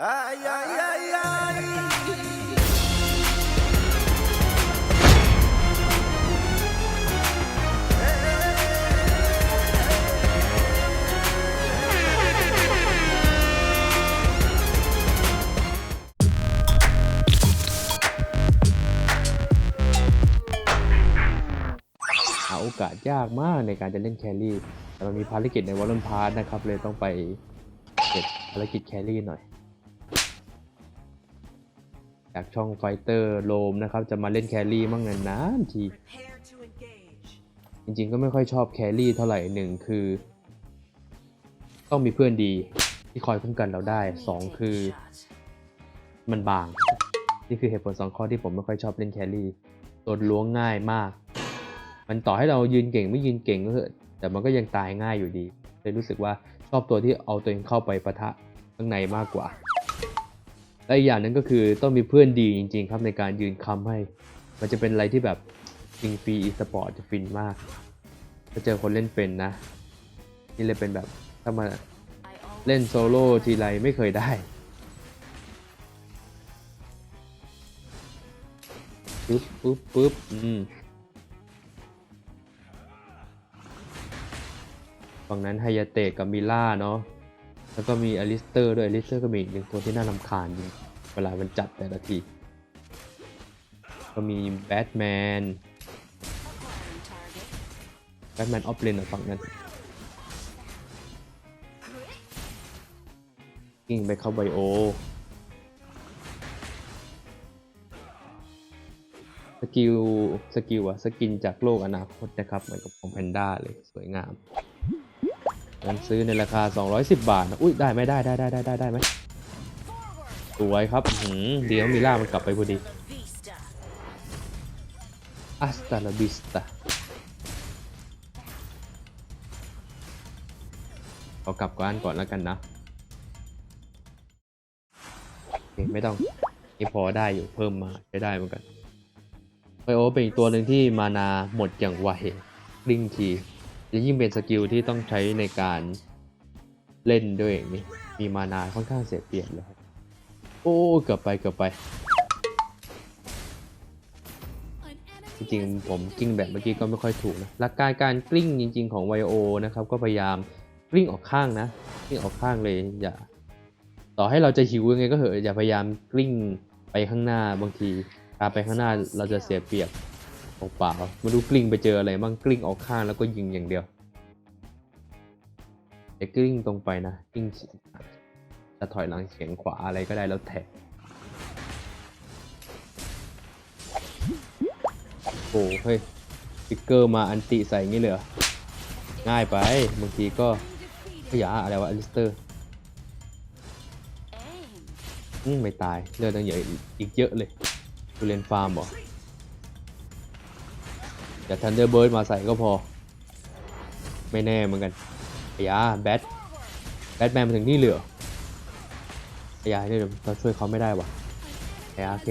Ay, ay, ay, ay. หาโอกาสยากมากในการจะเล่นแครี่แต่มันมีภารกิจในวอลเลนพาร์นะครับ เลยต้องไปเก็บภารกิจแครี่หน่อย จากช่องไฟเตอร์โลมนะครับ จะมาเล่นแครี่มั่งนานที จริงๆก็ไม่ค่อยชอบแครี่เท่าไหร่หนึ่งคือ ต้องมีเพื่อนดีที่คอยคุ้มกันเราได้สองคือ มันบาง นี่คือเหตุผลสองข้อที่ผมไม่ค่อยชอบเล่นแครี่โดนล้วงง่ายมาก มันต่อให้เรายืนเก่งไม่ยืนเก่งก็เถอะแต่มันก็ยังตายง่ายอยู่ดี เลยรู้สึกว่าชอบตัวที่เอาตัวเองเข้าไปปะทะข้างในมากกว่า และอีกอย่างหนึงก็คือต้องมีเพื่อนดีจริง ๆ ครับในการยืนค้ำให้ มันจะเป็นอะไรที่แบบฟิงฟรีอีสปอร์ตจะฟินมาก ถ้าเจอคนเล่นเป็นนะ นี่เลยเป็นแบบถ้ามาเล่นโซโล่ทีไรไม่เคยได้ปึ๊บปึ๊บปึ๊บอืมฝั่งนั้นไฮยาเตะกับมิล่าเนาะ แล้วก็มีอลิสเตอร์ด้วยอลิสเตอร์ก็มีอีกหนึ่งตัวที่น่ารำคาญจริง เวลามันจัดแต่ละที ก็มีแบทแมนแบทแมนออฟเลนฝั่งนั้นกิ้งไปเข้าไบโอสกิลสกิลอะสกินจากโลกอนาคตนะครับ เหมือนกับของแพนด้าเลยสวยงามมันซื้อในราคา 210 บาทนะอุ้ยได้ไหมได้ได้ได้ได้ได้ได้ไหม สวยครับหืมเดี๋ยวมิล่ามันกลับไปพอดีอัสตาลาบิสตาขอกลับก่อนก่อนแล้วกันนะไม่ต้องนี่พอได้อยู่เพิ่มมาใช้ได้เหมือนกันไบโอเป็นอีกตัวหนึ่งที่มานาหมดอย่างไวกลิ้งทีจะยิ่งเป็นสกิลที่ต้องใช้ในการเล่นด้วยอย่างนี้มีมานาค่อนข้างเสียเปรียบเลยครับ โอ้เกือบไปเกือบไป จริงๆ ผมกิ้งแบบเมื่อกี้ก็ไม่ค่อยถูกนะหลักการการกลิ้งจริง ๆ ของ YO นะครับ ก็พยายามกลิ้งออกข้างนะกลิ้งออกข้างเลยอย่า ต่อให้เราจะหิวยังไงก็เถอะอย่าพยายามกลิ้งไปข้างหน้าบางทีการไปข้างหน้าเราจะเสียเปรียบเปล่ามาดูกลิ้งไปเจออะไรบ้างกลิ้งออกข้างแล้วก็ยิงอย่างเดียวแต่กลิ้งตรงไปนะกลิ้ง จะถอยหลังเฉียงขวาอะไรก็ได้แล้วแทะโอ้เฮ้ยฟิกเกอร์มาอันติใส่งี้เลยเหรอง่ายไปบางทีก็ขยะอะไรวะอลิสเตอร์อืมไม่ตายเลือดตั้งเยอะอีกเยอะเลยกูเล่นฟาร์มเหรอแต่ทันเดอร์เบิร์ดมาใส่ก็พอ ไม่แน่เหมือนกันขยะแบทแบทแมนมาถึงนี่เหลยเหรอ ขยะนี่ยเราช่วยเขาไม่ได้วะขยะโอเค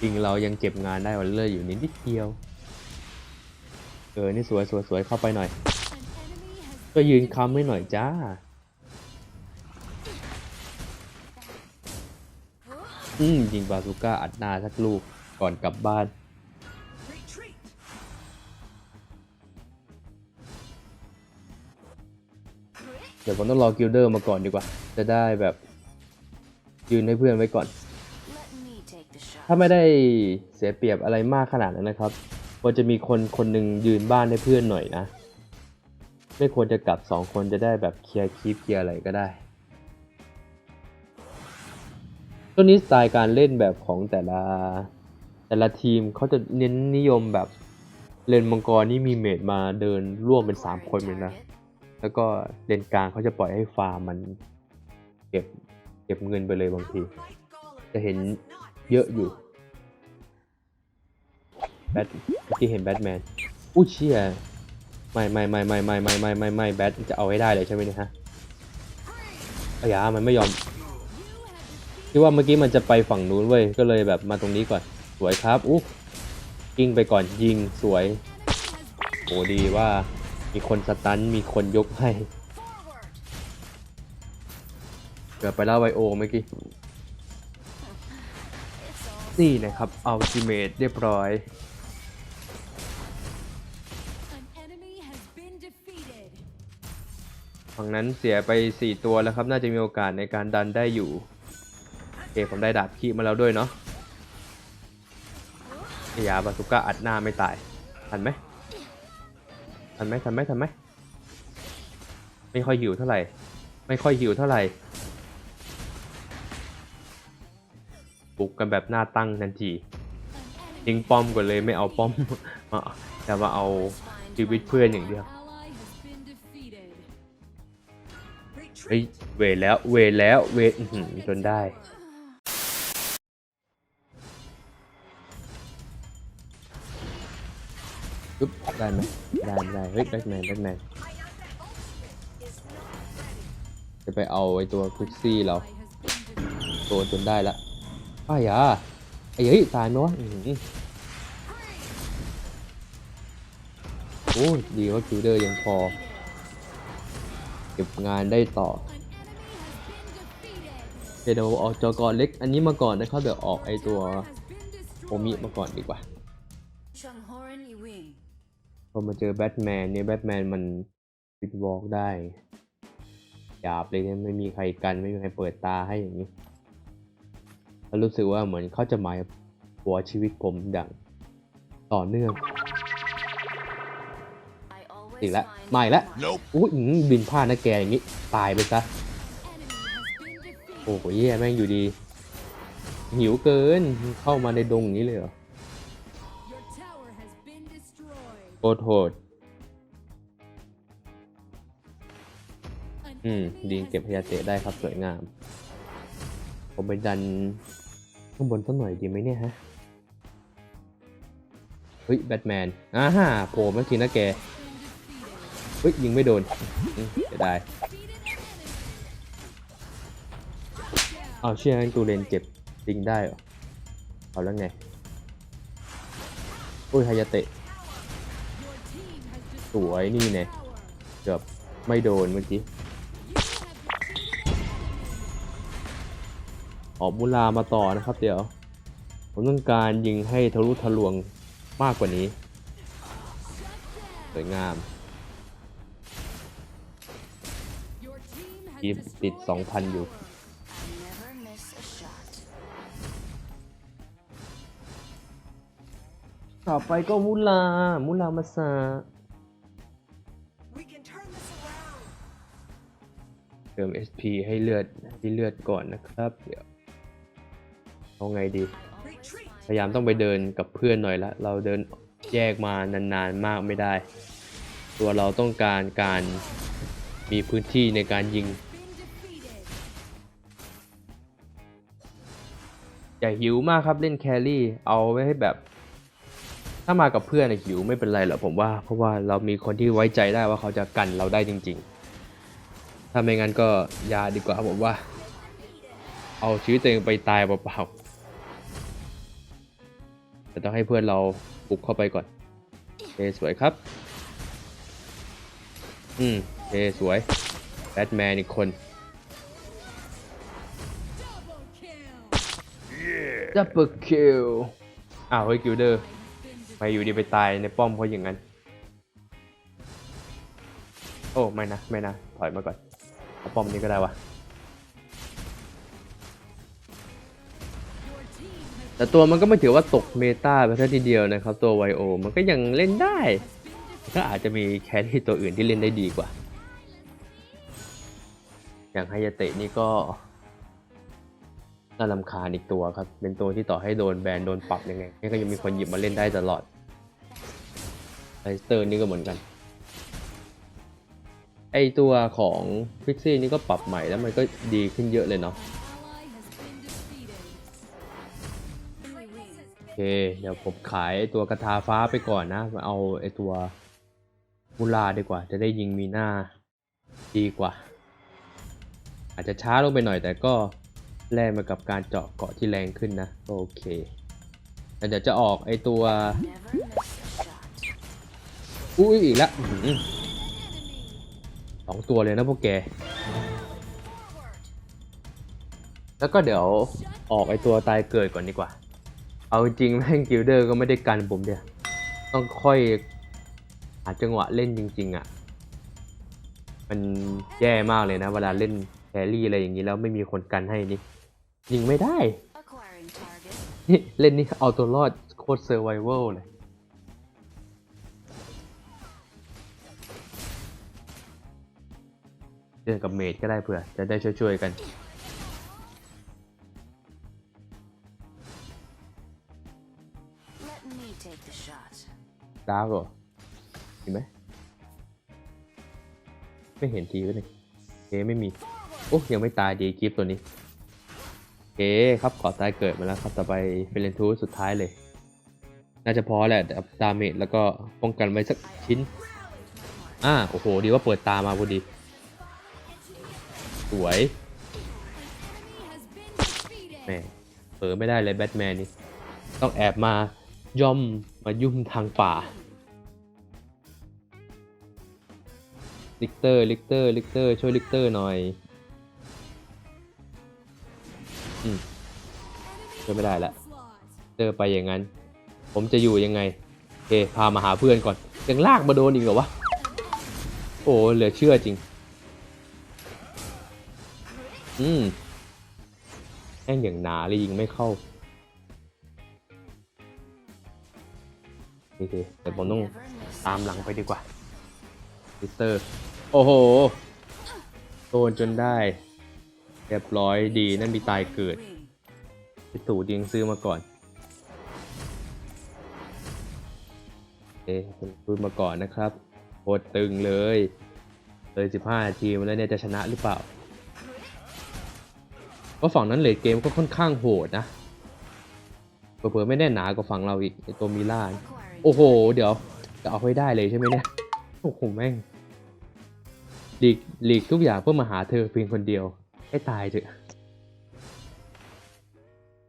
จริงเรายังเก็บงานได้วันเลื่อดอยู่นิดเดียว เออ นี่สวยสวยสวยเข้าไปหน่อย ก็ยืนค้ำให้หน่อยจ้า อืมยิงบาซูก้าอัดหน้าสักลูกก่อนกลับบ้านเดี๋ยวผมต้องรอกิลเดอร์มาก่อนดีกว่า จะได้แบบ ยืนให้เพื่อนไว้ก่อน Let me take the shot. ถ้าไม่ได้เสียเปรียบอะไรมากขนาดนั้นนะครับควรจะมีคนคนหนึ่งยืนบ้านให้เพื่อนหน่อยนะ ไม่ควรจะกลับสองคนจะได้แบบเคลียร์คลิปเคลียร์อะไรก็ได้ตัวนี้สไตล์การเล่นแบบของแต่ละแต่ละทีมเขาจะเน้นนิยมแบบเลนมังกรนี่มีเมดมาเดินร่วมเป็นสามคนเลยนะ แล้วก็เลนกลางเขาจะปล่อยให้ฟาร์มมันเก็บ เก็บเงินไปเลยบางที จะเห็นเยอะอยู่แบทเมื่เห็นแบทแมนอู้เชี่ยไม่ไม่ไม่ไม่ไม่ไม่ไม่ไม่ไม่แบทจะเอาให้ได้เลยใช่ไหมเนี่ยฮะอายามันไม่ยอมคิดว่าเมื่อกี้มันจะไปฝั่งนู้นเว้ยก็เลยแบบมาตรงนี้ก่อนสวยครับอู้ยิงไปก่อนยิงสวยโอ้ดีว่ามีคนสตันมีคนยกให้ เกือบไปแล้วไวโอเมื่อกี้ It's all นี่นะครับอัลติเมทเรียบร้อย An enemy has been defeated. ฝั่งนั้นเสียไป 4 ตัวแล้วครับ น่าจะมีโอกาสในการดันได้อยู่โอเคผมได้ดาบคีมาแล้วด้วยเนาะไอ้ยาบาสุก้าอัดหน้าไม่ตาย ทันไหมทันไหมทันไหมทันไหมไม่ค่อยหิวเท่าไหร่ ไม่ค่อยหิวเท่าไหร่ ปลุกกันแบบหน้าตั้งทันที An enemy ทิ้งป้อมก่อนเลยไม่เอาป้อมมาแต่มาเอาชีวิตเพื่อนอย่างเดียวเฮ้ยเวแล้วเวแล้วเวจนได้ึ๊บได้ไหมได้ได้เฮ้ยแบ็กแมนแบ็กแมนจะไปเอาไอตัวควิกซี่เราโดนจนได้ละ อ้ายาไอ้เฮ้ยตายไหมวะอื้อหือโอ้ยดีว่าคิวเดอร์ยังพอ เก็บงานได้ต่อ An enemy has been defeated. เดี๋ยวออกจอกรเล็กอันนี้มาก่อนนะครับ เดี๋ยวออกไอตัว Has been โอมิ destroyed. มาก่อนดีกว่า Chung Horan Ewing. พอมาเจอแบทแมนเนี่ยแบทแมนมันปิดวอล์กได้หยาบเลยเนี่ยไม่มีใครกันไม่มีใครเปิดตาให้อย่างนี้ แล้วรู้สึกว่าเหมือนเขาจะหมายหัวชีวิตผมอย่างต่อเนื่อง I อี always กแล้ว find มาอีกแล้ว Nope. อุ้ยอื้อหือบินพลาดนะแกอย่างนี้ ตายไปซะ Enemy has been defeated. โอ้โหเหี้ย่แม่งอยู่ดี หิวเกินเข้ามาในดงอย่างนี้เลยเหรอ Your tower has been destroyed. โคตรโหด An อืม enemy ดีน has เก็บพยา been เตะได้ครับสวยงาม ผมไปดัน ข้างบนสักหน่อยดีไหมเนี่ยฮะ เฮ้ยแบทแมนอ่าฮ่าโผล่เมื่อกี้นะแก เฮ้ยยิงไม่โดนอืมเสียดาย Defeated an enemy. อ้าวเชื่องั้นตูเรนเจ็บจริงได้เหรอ เอาแล้วไง อุ้ยฮายาเตะ สวยนี่ไงเกือบไม่โดนเมื่อกี้ ออกมูลามาต่อนะครับ เดี๋ยว ผมต้องการยิงให้ทะลุทะลวงมากกว่านี้ สวยงาม Your team has ทีมติด 2,000 อยู่ ต่อไปก็มูลา มูลามาซาเติม SP ให้เลือดที่เลือดก่อนนะครับ เดี๋ยว เอาไงดี I always Retreat. find พยายามต้องไปเดินกับเพื่อนหน่อยละ เราเดินแยกมานานๆมากไม่ได้ ตัวเราต้องการการมีพื้นที่ในการยิง Been defeated. อย่าหิวมากครับเล่นแครี่ เอาไว้ให้แบบ ถ้ามากับเพื่อนน่ะหิวไม่เป็นไรหรอกผมว่า เพราะว่าเรามีคนที่ไว้ใจได้ว่าเขาจะกันเราได้จริง ๆ ถ้าไม่งั้นก็อยาดีกว่าครับผมว่า เอาชีวิตตัวเองไปตายเปล่าๆ แต่ต้องให้เพื่อนเราบุกเข้าไปก่อนโอเคสวยครับ อืมโอเคสวยแบทแมนอีกคน Double kill. ดับเบิลคิลอ้าวเฮ้ยกิลเดอร์ Has been defeated. ไปอยู่ดีไปตายในป้อมเพราะอย่างนั้น โอ้ ไม่นะ ไม่นะ ถอยมาก่อนเอาป้อมนี้ก็ได้วะ แต่ตัวมันก็ไม่ถือว่าตกเมตาไปแค่ทีเดียวนะครับตัวไวโอมันก็ยังเล่นได้ ก็อาจจะมีแครี่ตัวอื่นที่เล่นได้ดีกว่า อย่างไฮยาเตะนี่ก็น่าลำคาญอีกตัวครับ เป็นตัวที่ต่อให้โดนแบนโดนปรับยังไงก็ยังมีคนหยิบมาเล่นได้ตลอดไลสเตอร์นี่ก็เหมือนกัน ไอตัวของฟิกซี่นี่ก็ปรับใหม่แล้วมันก็ดีขึ้นเยอะเลยเนาะ เค เดี๋ยวผมขายตัวกระทาฟ้าไปก่อนนะมาเอาไอตัวมูลาดีกว่า จะได้ยิงมีหน้าดีกว่า อาจจะช้าลงไปหน่อยแต่ก็แลกมากับการเจาะเกาะที่แรงขึ้นนะ โอเคแต่เดี๋ยวจะออกไอตัวอุ้ยอีกแล้วสองตัวเลยนะพวกแก แล้วก็เดี๋ยวออกไอตัวตายเกิดก่อนดีกว่า เอาจริงๆแม่งกิลเดอร์ก็ไม่ได้กันผมเดียวต้องค่อยหาจังหวะเล่นจริง ๆ อะ มันแย่มากเลยนะ เวลาเล่นแครี่อะไรอย่างนี้แล้วไม่มีคนกันให้นี่ยิงไม่ได้ Acquiring target. นี่ เล่นนี่เอาตัวรอดโคตรเซอร์ไวเวลเลยเดินกับเมดก็ได้เผื่อ จะได้ช่วยๆกัน ดาร์กเหรอเห็นไหมไม่เห็นทีก็เลยเอไม่มี โอ้ยังไม่ตายดีคลิปตัวนี้โอเคครับขอตายเกิดมาแล้วครับต่อไปเฟรนทูสุดท้ายเลย น่าจะพอแหละแต่ดาเมจแล้วก็ป้องกันไว้สักชิ้นอ่าโอ้โห ดีว่าเปิดตามาพอดี สวยแหมเผลอไม่ได้เลยแบทแมนนี่ต้องแอบมา ย่อมมายุ่งทางป่า ลิกเตอร์ ลิกเตอร์ ลิกเตอร์ ช่วยลิกเตอร์หน่อยอืมช่วยไม่ได้ละเจอไปอย่างนั้น ผมจะอยู่ยังไงโอเคพามาหาเพื่อนก่อน ยังลากมาโดนอีกเหรอวะ โอ้เหลือเชื่อจริง อืมแม่งอย่างหนาเลยยิงไม่เข้า โอเคแต่ผมต้อง Never miss ตาม a หลังไป shot. ดีกว่าลิสเตอร์ โอ้โหโดนจนได้ เรียบร้อยดีนั่นมีตายเกิด Wing. ไปตู่ดิงซื้อมาก่อนเอ๊ะผมซื้อมาก่อนนะครับโคตรตึงเลย เลย15นาทีมาแล้วเนี่ยจะชนะหรือเปล่าเพราะฝั่งนั้นเลดเกมก็ค่อนข้างโหดนะเผื่อๆไม่แน่หนากว่าฝั่งเราอีกไอตัวมิล่า Acquiring โอ้โห เดี๋ยวจะเอาให้ได้เลยใช่ไหมเนี่ย โอ้โหแม่งหลีกหลีกทุกอย่างเพื่อมาหาเธอเพียงคนเดียว ให้ตายเถอะ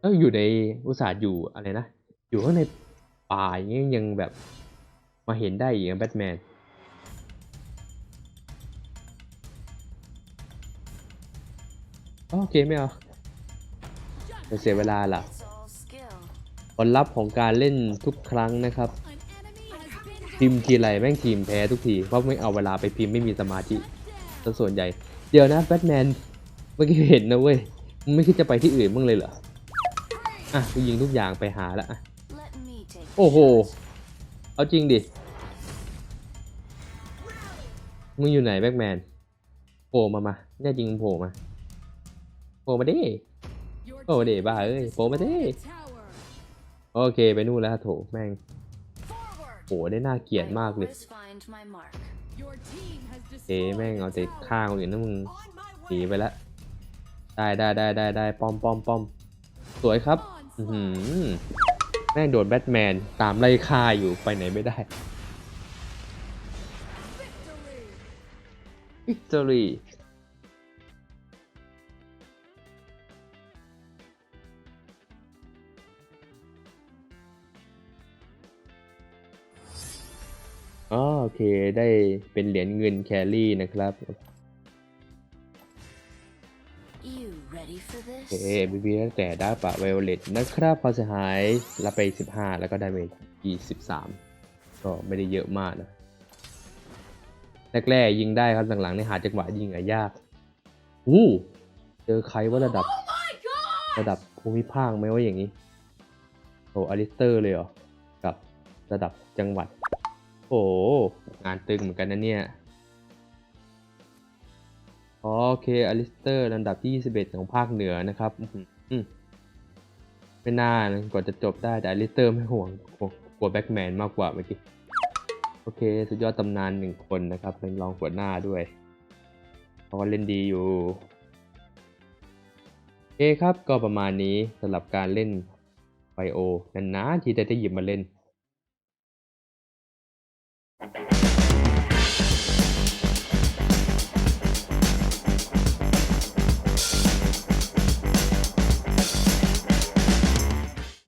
แล้วอยู่ในอุตสาห์อยู่อะไรนะ อยู่ข้างในป่าอย่างเงี้ยยังแบบมาเห็นได้อีกอะแบทแมนโอเคไม่เอาเสียเวลาล่ะ ผลลัพธ์ของการเล่นทุกครั้งนะครับพิมพ์ทีไรแม่งทีมแพ้ทุกทีเพราะไม่เอาเวลาไปพิมพ์ไม่มีสมาธิซะส่วนใหญ่ เดี๋ยวนะแบทแมนเมื่อกี้เห็นนะเว้ยมึงไม่คิดจะไปที่อื่นบ้างเลยเหรออะกูยิงทุกอย่างไปหาละโอ้โหเอาจริงดิมึงอยู่ไหนแบทแมนโผล่มามาแน่จริงมึงโผล่มาโผล่มาดิโผล่มาดิบ้าเอ้ยโผล่มาดิ โอเคไปนู่นแล้วโถแม่ง Forward. โหได้น่าเกลียดมากเลยเอ๊แม่งเอาแต่ฆ่าคนอื่นนะมึงหนีไปแล้วได้ได้ได้ได้ได้ป้อมป้อมป้อมสวยครับอือหือแม่งโดนแบทแมนตามไล่ฆ่าอยู่ไปไหนไม่ได้ Victory. วิตอรี เคได้เป็นเหรียญเงินแครี่นะครับ You ready for โอเค this? บีบีตั้งแต่ดาปะไวโอเลตนะครับความเสียหายรับไป 15 แล้วก็ได้ไปอีก13ก็ไม่ได้เยอะมากนะแรกๆยิงได้ครับหลังๆในหาจังหวะยิงอะยากอู้เจอใครว่าระดับ ระดับภูมิภาคไหมว่าอย่างนี้โอ้อลิสเตอร์เลยเหรอ กับระดับจังหวัด โอ้งานตึงเหมือนกันนะเนี่ย โอเค อลิสเตอร์ลำดับที่ 21 ของภาคเหนือนะครับอื้อหืออืมไม่น่านะกว่าจะจบได้ แต่อลิสเตอร์ไม่ห่วงกลัวแบ็กแมนมากกว่าเมื่อกี้ โอเค สุดยอดตำนานหนึ่งคนนะครับ เป็นรองหัวหน้าด้วยเขาก็เล่นดีอยู่ โอเคครับ ก็ประมาณนี้สำหรับการเล่นไบโอนานๆที่จะได้หยิบมาเล่น